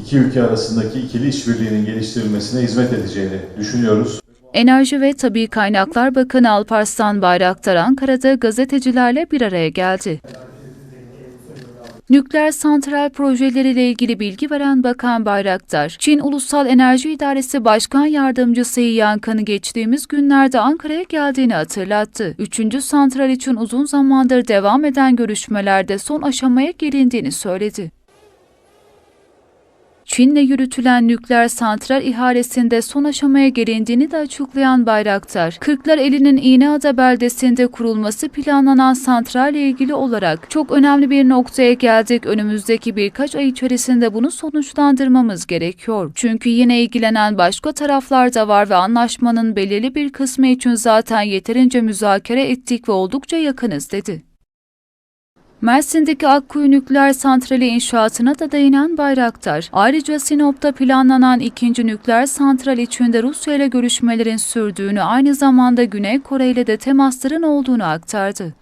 iki ülke arasındaki ikili işbirliğinin geliştirilmesine hizmet edeceğini düşünüyoruz. Enerji ve Tabi Kaynaklar Bakanı Alparslan Bayraktar Ankara'da gazetecilerle bir araya geldi. Nükleer santral projeleriyle ilgili bilgi veren Bakan Bayraktar, Çin Ulusal Enerji İdaresi Başkan Yardımcısı Yankan'ı geçtiğimiz günlerde Ankara'ya geldiğini hatırlattı. Üçüncü santral için uzun zamandır devam eden görüşmelerde son aşamaya gelindiğini söyledi. Çin'le yürütülen nükleer santral ihalesinde son aşamaya gelindiğini de açıklayan Bayraktar, Kırklareli'nin İğneada beldesinde kurulması planlanan santralle ilgili olarak çok önemli bir noktaya geldik. Önümüzdeki birkaç ay içerisinde bunu sonuçlandırmamız gerekiyor. Çünkü yine ilgilenen başka taraflar da var ve anlaşmanın belirli bir kısmı için zaten yeterince müzakere ettik ve oldukça yakınız dedi. Mersin'deki Akkuyu Nükleer Santrali inşaatına da değinen Bayraktar, ayrıca Sinop'ta planlanan ikinci nükleer santral için de Rusya ile görüşmelerin sürdüğünü, aynı zamanda Güney Kore ile de temasların olduğunu aktardı.